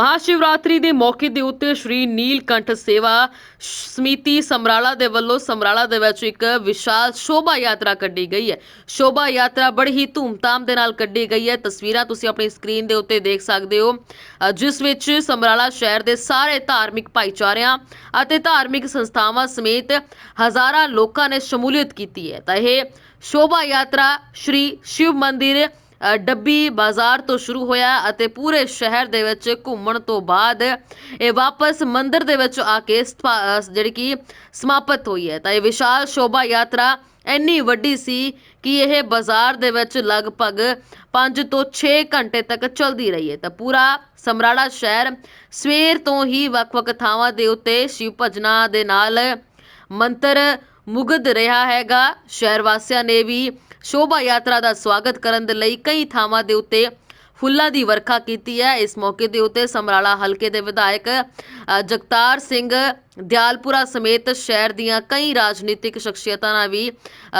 ਮਹਾਸ਼ਿਵਰਾਤਰੀ ਦੇ ਮੌਕੇ ਦੇ ਉੱਤੇ ਸ਼੍ਰੀ ਨੀਲਕੰਠ ਸੇਵਾ ਸਮਿਤੀ ਸਮਰਾਲਾ ਦੇ ਵੱਲੋਂ ਸਮਰਾਲਾ ਦੇ ਵਿੱਚ ਇੱਕ ਵਿਸ਼ਾਲ ਸ਼ੋਭਾ ਯਾਤਰਾ ਕੱਢੀ ਗਈ ਹੈ। ਸ਼ੋਭਾ ਯਾਤਰਾ ਬੜੀ ਹੀ ਧੂਮਧਾਮ ਦੇ ਨਾਲ ਕੱਢੀ ਗਈ ਹੈ। ਤਸਵੀਰਾਂ ਤੁਸੀਂ ਆਪਣੀ ਸਕਰੀਨ ਦੇ ਉੱਤੇ ਦੇਖ ਸਕਦੇ ਹੋ। ਜਿਸ ਵਿੱਚ ਸਮਰਾਲਾ ਸ਼ਹਿਰ ਦੇ ਸਾਰੇ ਧਾਰਮਿਕ ਭਾਈਚਾਰਿਆਂ ਅਤੇ ਧਾਰਮਿਕ ਸੰਸਥਾਵਾਂ ਸਮੇਤ ਹਜ਼ਾਰਾਂ ਲੋਕਾਂ ਨੇ ਸ਼ਮੂਲੀਅਤ ਕੀਤੀ ਹੈ। ਤਾਂ ਇਹ ਸ਼ੋਭਾ ਯਾਤਰਾ ਸ਼੍ਰੀ ਸ਼ਿਵ ਮੰਦਿਰ ਡੱਬੀ ਬਾਜ਼ਾਰ ਤੋਂ ਸ਼ੁਰੂ ਹੋਇਆ ਅਤੇ ਪੂਰੇ ਸ਼ਹਿਰ ਦੇ ਵਿੱਚ ਘੁੰਮਣ ਤੋਂ ਬਾਅਦ ਇਹ ਵਾਪਸ ਮੰਦਿਰ ਦੇ ਵਿੱਚ ਆ ਕੇ ਸਥਾ- ਜਿਹੜੀ ਕਿ ਸਮਾਪਤ ਹੋਈ ਹੈ। ਤਾਂ ਇਹ ਵਿਸ਼ਾਲ ਸ਼ੋਭਾ ਯਾਤਰਾ ਇੰਨੀ ਵੱਡੀ ਸੀ ਕਿ ਇਹ ਬਾਜ਼ਾਰ ਦੇ ਵਿੱਚ ਲਗਭਗ 5 ਤੋਂ 6 ਘੰਟੇ ਤੱਕ ਚੱਲਦੀ ਰਹੀ ਹੈ। ਤਾਂ ਪੂਰਾ ਸਮਰਾਲਾ ਸ਼ਹਿਰ ਸਵੇਰ ਤੋਂ ਹੀ ਵੱਖ-ਵੱਖ ਥਾਵਾਂ ਦੇ ਉੱਤੇ ਸ਼ਿਵ ਭਜਨਾਂ ਦੇ ਨਾਲ ਮੰਤਰ ਮੁਗਧ ਰਿਹਾ ਹੈਗਾ। ਸ਼ਹਿਰ ਵਾਸੀਆਂ ਨੇ ਵੀ ਸ਼ੋਭਾ ਯਾਤਰਾ ਦਾ ਸਵਾਗਤ ਕਰਨ ਦੇ ਲਈ ਕਈ ਥਾਵਾਂ ਦੇ ਉੱਤੇ ਫੁੱਲਾਂ ਦੀ ਵਰਖਾ ਕੀਤੀ ਹੈ। ਇਸ ਮੌਕੇ ਦੇ ਉੱਤੇ ਸਮਰਾਲਾ ਹਲਕੇ ਦੇ ਵਿਧਾਇਕ ਜਗਤਾਰ ਸਿੰਘ ਦਿਆਲਪੁਰਾ ਸਮੇਤ ਸ਼ਹਿਰ ਦੀਆਂ ਕਈ ਰਾਜਨੀਤਿਕ ਸ਼ਖਸੀਅਤਾਂ ਨੇ ਵੀ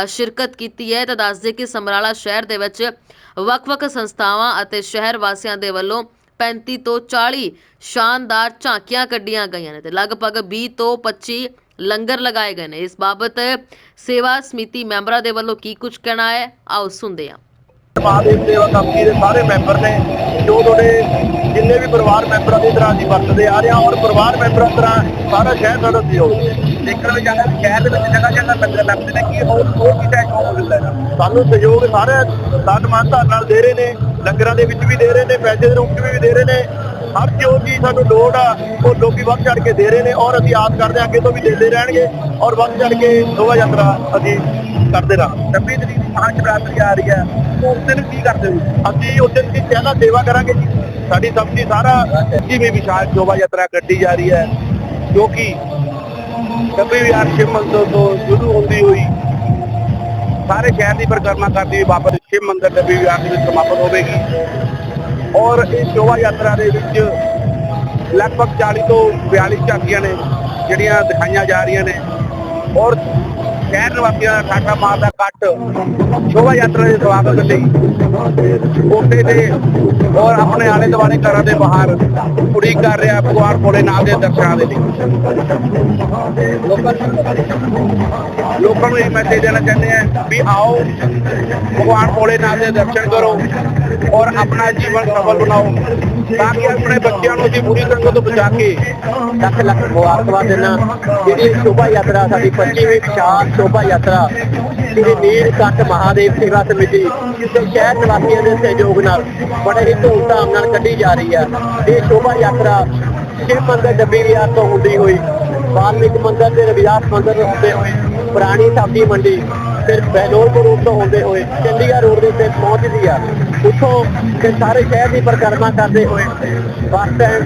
ਸ਼ਿਰਕਤ ਕੀਤੀ ਹੈ। ਤਾਂ ਦੱਸਦੇ ਕਿ ਸਮਰਾਲਾ ਸ਼ਹਿਰ ਦੇ ਵਿੱਚ ਵੱਖ-ਵੱਖ ਸੰਸਥਾਵਾਂ ਅਤੇ ਸ਼ਹਿਰ ਵਾਸੀਆਂ ਦੇ ਵੱਲੋਂ 35 ਤੋਂ 40 ਸ਼ਾਨਦਾਰ ਝਾਂਕੀਆਂ ਕੱਢੀਆਂ ਗਈਆਂ ਨੇ ਤੇ ਲਗਭਗ 20 ਤੋਂ 25 ਲੰਗਰ ਲਗਾਏ ਗਏ ਨੇ। ਇਸ ਬਾਬਤ ਸੇਵਾ ਸਮਿਤੀ ਮੈਂਬਰਾਂ ਦੇ ਵੱਲੋਂ ਕੀ ਕੁਝ ਕਹਿਣਾ ਹੈ, ਆਓ ਸੁਣਦੇ ਹਾਂ। ਮਹਾਦੇਵ ਸੇਵਾ ਕਮੇਟੀ ਦੇ ਸਾਰੇ ਮੈਂਬਰ ਨੇ, ਜੋ ਤੁਹਾਡੇ ਜਿੰਨੇ ਵੀ ਪਰਿਵਾਰ ਮੈਂਬਰਾਂ ਦੀ ਤਰ੍ਹਾਂ ਅਸੀਂ ਵਰਤਦੇ ਆ ਰਹੇ ਹਾਂ ਔਰ ਪਰਿਵਾਰ ਮੈਂਬਰਾਂ ਤਰ੍ਹਾਂ ਸਾਰਾ ਸ਼ਹਿਰ ਸਾਡਾ ਸਹਿਯੋਗ ਦੇਖਣ ਵਿੱਚ ਆਇਆ ਕਿ ਸ਼ਹਿਰ ਦੇ ਵਿੱਚ ਜਗ੍ਹਾ ਜਗ੍ਹਾ ਲੰਗਰ ਲੱਗਦੇ ਨੇ, ਕੀ ਹੋਰ ਹੋਰ ਕੀ ਟੈਕਨੋਲੋਜੀ ਮਿਲਦਾ ਹੈ ਸਾਨੂੰ ਸਹਿਯੋਗ ਸਾਰੇ ਸਾਧ ਮਾਨਤਾ ਨਾਲ ਦੇ ਰਹੇ ਨੇ, ਲੰਗਰਾਂ ਦੇ ਵਿੱਚ ਵੀ ਦੇ ਰਹੇ ਨੇ, ਪੈਸੇ ਦੇ ਰੂਪ ਵਿੱਚ ਵੀ ਦੇ ਰਹੇ ਨੇ ਹਰ ਜੋ ਚੀਜ਼ ਸਾਨੂੰ ਲੋੜ ਆ, ਉਹ ਲੋਕੀ ਵੱਧ ਚੜ ਕੇ ਦੇ ਰਹੇ ਨੇ ਔਰ ਅਸੀਂ ਆਸ ਕਰਦੇ ਹਾਂ ਅੱਗੇ ਤੋਂ ਵੀ ਦਿੰਦੇ ਰਹਿਣਗੇ ਔਰ ਵੱਧ ਚੜ ਕੇ ਸ਼ੋਭਾ ਯਾਤਰਾ ਅਸੀਂ ਕਰਦੇ ਰਹਾਂ 26 ਤਰੀਕ ਦੀ ਮਹਾਂਸ਼ਿਵਰਾਤਰੀ ਆ ਰਹੀ ਹੈ। ਉਸ ਦਿਨ ਕੀ ਕਰਦੇ ਹੋ? ਅਸੀਂ ਉਸ ਦਿਨ ਦੀ ਪਹਿਲਾਂ ਸੇਵਾ ਕਰਾਂਗੇ ਜੀ। ਸਾਡੀ ਸਬਜ਼ੀ ਸਾਰਾ ਜਿਵੇਂ ਵਿਸ਼ਾਲ ਸ਼ੋਭਾ ਯਾਤਰਾ ਕੱਢੀ ਜਾ ਰਹੀ ਹੈ, ਜੋ ਕਿ ਕਦੇ ਵਿਹਾਰ ਸ਼ਿਵ ਮੰਦਰ ਤੋਂ ਸ਼ੁਰੂ ਹੁੰਦੀ ਹੋਈ ਸਾਰੇ ਸ਼ਹਿਰ ਦੀ ਪਰਿਕਰਮਾ ਕਰਦੀ ਹੋਈ ਵਾਪਸ ਸ਼ਿਵ ਮੰਦਰ ਦੇ ਵਿਹਾਰ ਦੇ ਵਿੱਚ ਸਮਾਪਤ ਹੋਵੇਗੀ। ਔਰ ਇਸ ਸ਼ੋਭਾ ਯਾਤਰਾ ਦੇ ਵਿੱਚ ਲਗਭਗ 40 ਤੋਂ 42 ਝਾਕੀਆਂ ਨੇ ਜਿਹੜੀਆਂ ਦਿਖਾਈਆਂ ਜਾ ਰਹੀਆਂ ਨੇ। ਔਰ ਸ਼ਹਿਰ ਨਿਵਾਸੀਆਂ ਦਾ ਠਾਠਾ ਮਾਰਦਾ ਕੱਟ ਸ਼ੋਭਾ ਯਾਤਰਾ ਦੇ ਸਵਾਗਤ ਲਈ ਕੋਟੇ ਦੇ ਔਰ ਆਪਣੇ ਆਲੇ ਦੁਆਲੇ ਘਰਾਂ ਦੇ ਬਾਹਰ ਉਡੀਕ ਕਰ ਰਿਹਾ ਭਗਵਾਨ ਭੋਲੇਨਾਥ ਦੇ ਦਰਸ਼ਨਾਂ ਦੇ ਲਈ। ਲੋਕਾਂ ਨੂੰ ਇਹ ਮੈਸੇਜ ਦੇਣਾ ਚਾਹੁੰਦੇ ਆ ਵੀ ਆਓ, ਭਗਵਾਨ ਭੋਲੇਨਾਥ ਦੇ ਦਰਸ਼ਨ ਕਰੋ। ਔਰ ਆਪਣਾ ਜੀਵਨ ਸਫਲ ਬਣਾਓ। ਤਾਂ ਕਿ ਆਪਣੇ ਬੱਚਿਆਂ ਨੂੰ ਅਸੀਂ ਬੁਰੀ ਸੰਗਤ ਤੋਂ ਬਚਾ ਕੇ ਲੱਖ ਲੱਖ ਮੁਬਾਰਕਬਾਦ ਦੇਣਾ ਜਿਹੜੀ ਸ਼ੋਭਾ ਯਾਤਰਾ ਸਾਡੀ 25ਵੀਂ ਵਿਸ਼ਾਲ ਸ਼ੋਭਾ ਯਾਤਰਾ। ਜਿਹੜੀ ਕੱਟ ਮਹਾਦੇਵ ਸੇਵਾ ਸਮਿਤੀ ਤੇ ਸ਼ਹਿਰ ਨਿਵਾਸੀਆਂ ਦੇ ਸਹਿਯੋਗ ਨਾਲ ਬੜੇ ਹੀ ਧੂਮਧਾਮ ਨਾਲ ਕੱਢੀ ਜਾ ਰਹੀ ਹੈ। ਇਹ ਸ਼ੋਭਾ ਯਾਤਰਾ ਸ਼ਿਵ ਮੰਦਰ ਡੱਬੀ ਵਿਹਾਰ ਤੋਂ ਹੁੰਦੀ ਹੋਈ ਵਾਲਮੀਕ ਮੰਦਰ ਤੇ ਰਵਿਦਾਸ ਮੰਦਰ ਤੋਂ ਹੁੰਦੇ ਹੋਏ ਪੁਰਾਣੀ ਸਬਜ਼ੀ ਮੰਡੀ, ਫਿਰ ਬੈਲੋਲਪੁਰ ਰੋਡ ਤੋਂ ਹੁੰਦੇ ਹੋਏ ਚੰਡੀਗੜ੍ਹ ਰੋਡ ਦੇ ਉੱਤੇ ਪਹੁੰਚਦੀ ਆ। ਉੱਥੋਂ ਫਿਰ ਸਾਰੇ ਸ਼ਹਿਰ ਦੀ ਪਰਿਕਰਮਾ ਕਰਦੇ ਹੋਏ ਬੱਸ ਸਟੈਂਡ,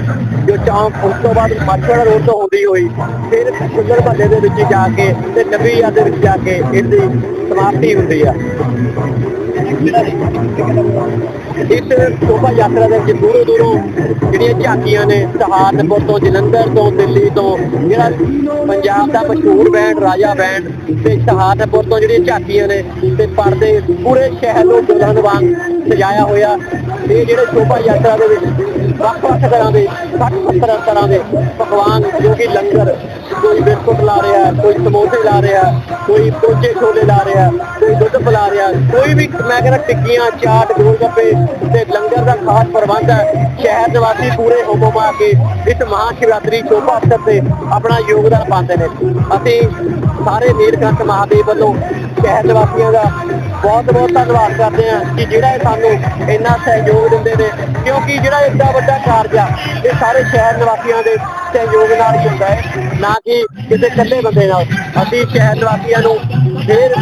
ਜੋ ਚੌਂਕ, ਉਸ ਤੋਂ ਬਾਅਦ ਮਾਛੜਾ ਰੋਡ ਤੋਂ ਹੁੰਦੀ ਹੋਈ, ਫਿਰ ਸੁੰਦਰ ਭੱਲੇ ਦੇ ਵਿੱਚ ਜਾ ਕੇ ਤੇ ਡੱਬੀ ਯਾਦ ਦੇ ਵਿੱਚ ਜਾ ਕੇ ਇਹਦੀ ਸਮਾਪਤੀ ਹੁੰਦੀ ਆ। ਇਸ ਸ਼ੋਭਾ ਯਾਤਰਾ ਦੇ ਵਿੱਚ ਦੂਰੋਂ ਦੂਰੋਂ ਜਿਹੜੀਆਂ ਝਾਕੀਆਂ ਨੇ, ਸਹਾਰਨਪੁਰ ਤੋਂ, ਜਲੰਧਰ ਤੋਂ, ਦਿੱਲੀ ਤੋਂ, ਜਿਹੜਾ ਪੰਜਾਬ ਦਾ ਮਸ਼ਹੂਰ ਬੈਂਡ ਰਾਜਾ ਬੈਂਡ ਤੇ ਸਹਾਰਨਪੁਰ ਤੋਂ ਜਿਹੜੀਆਂ ਝਾਕੀਆਂ ਨੇ ਤੇ ਪਰਦੇ ਪੂਰੇ ਸ਼ਹਿਰ ਨੂੰ ਦੁਲਹਨ ਵਾਂਗ ਸਜਾਇਆ ਹੋਇਆ। ਇਹ ਜਿਹੜੇ ਸ਼ੋਭਾ ਯਾਤਰਾ ਦੇ ਵਿੱਚ ਵੱਖ ਵੱਖ ਤਰ੍ਹਾਂ ਦੇ ਵੱਖ ਵੱਖ ਤਰ੍ਹਾਂ ਦੇ ਪਕਵਾਨ, ਜੋ ਕਿ ਲੰਗਰ ਕੋਈ ਬਿਸਕੁਟ ਲਾ ਰਿਹਾ, ਕੋਈ ਸਮੋਸੇ ਲਾ ਰਿਹਾ, ਕੋਈ ਕੁਲਚੇ ਛੋਲੇ ਲਾ ਰਿਹਾ, ਕੋਈ ਦੁੱਧ ਪਿਲਾ ਰਿਹਾ, ਕੋਈ ਵੀ ਮੈਂ ਕਹਿੰਦਾ ਟਿੱਕੀਆਂ, ਚਾਟ ਗੋਲ ਗੱਪੇ ਤੇ ਲੰਗਰ ਦਾ ਖਾਸ ਪ੍ਰਬੰਧ ਹੈ। ਸ਼ਹਿਰ ਨਿਵਾਸੀ ਪੂਰੇ ਹੁਕਮ ਆ ਕੇ ਇਸ ਮਹਾ ਸ਼ਿਵਰਾਤਰੀ ਸ਼ੋਭਾ ਅਵਸਰ ਤੇ ਆਪਣਾ ਯੋਗਦਾਨ ਪਾਉਂਦੇ ਨੇ। ਅਸੀਂ ਸਾਰੇ ਨੀਲਕੰਠ ਮਹਾਦੇਵ ਵੱਲੋਂ ਸ਼ਹਿਰ ਨਿਵਾਸੀਆਂ ਦਾ ਬਹੁਤ ਬਹੁਤ ਧੰਨਵਾਦ ਕਰਦੇ ਹਾਂ ਕਿ ਜਿਹੜਾ ਇਹ ਸਾਨੂੰ ਇੰਨਾ ਸਹਿਯੋਗ ਦਿੰਦੇ ਨੇ, ਕਿਉਂਕਿ ਜਿਹੜਾ ਇੱਡਾ ਵੱਡਾ ਕਾਰਜ ਆ, ਇਹ ਸਾਰੇ ਸ਼ਹਿਰ ਨਿਵਾਸੀਆਂ ਦੇ ਸਹਿਯੋਗ ਨਾਲ ਹੀ ਹੁੰਦਾ ਹੈ, ਨਾ ਕਿ ਕਿਸੇ ਇਕੱਲੇ ਬੰਦੇ ਨਾਲ। ਅਸੀਂ ਸ਼ਹਿਰ ਨਿਵਾਸੀਆਂ ਨੂੰ ਫੇਰ